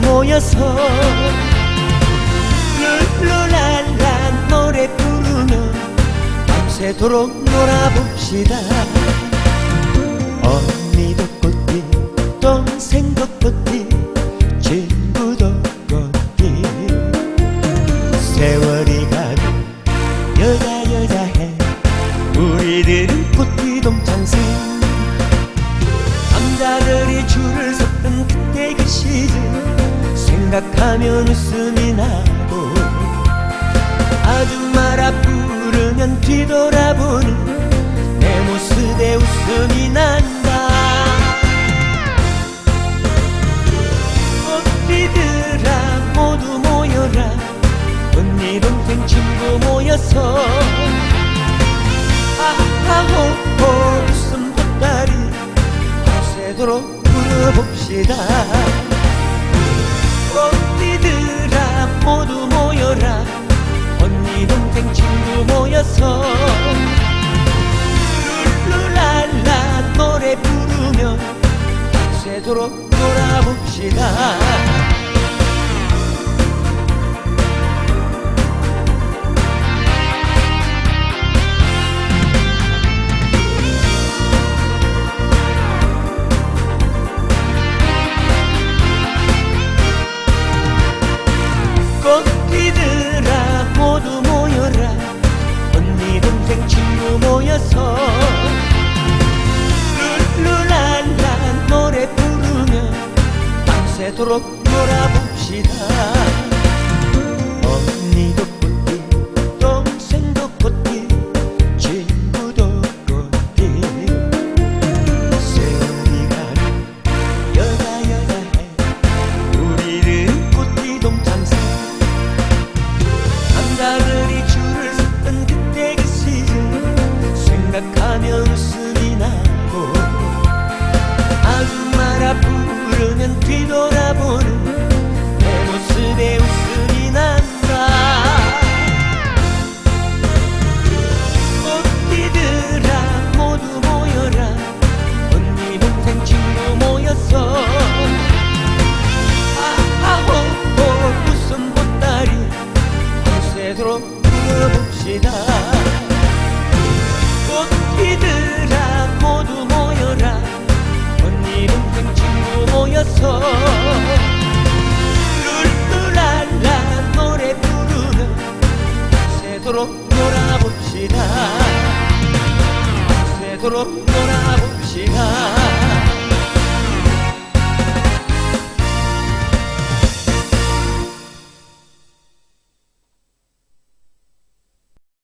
모여서 룰루랄라 노래 부르며 밤새도록 놀아봅시다. 언니도 꽃띠 동생도 꽃띠 친구도 꽃띠 세월 생각하면 웃음이 나고 아줌마라 부르면 뒤돌아보는 내 모습에 웃음이 난다. 꽃띠들아 모두 모여라. 언니 동생 친구 모여서 아하호호 웃음 보따리 밤새도록 불어봅시다 동생 친구 모여서 룰루랄라 노래 부르며 밤새도록 놀아봅시다. 꽃띠들아 모두 동생 친구 모여서 룰루랄라 노래 부르며 밤새도록 놀아봅시다 아줌마라 부르면 뒤돌아보는 내 모습에 웃음 밤새도록 놀아봅시다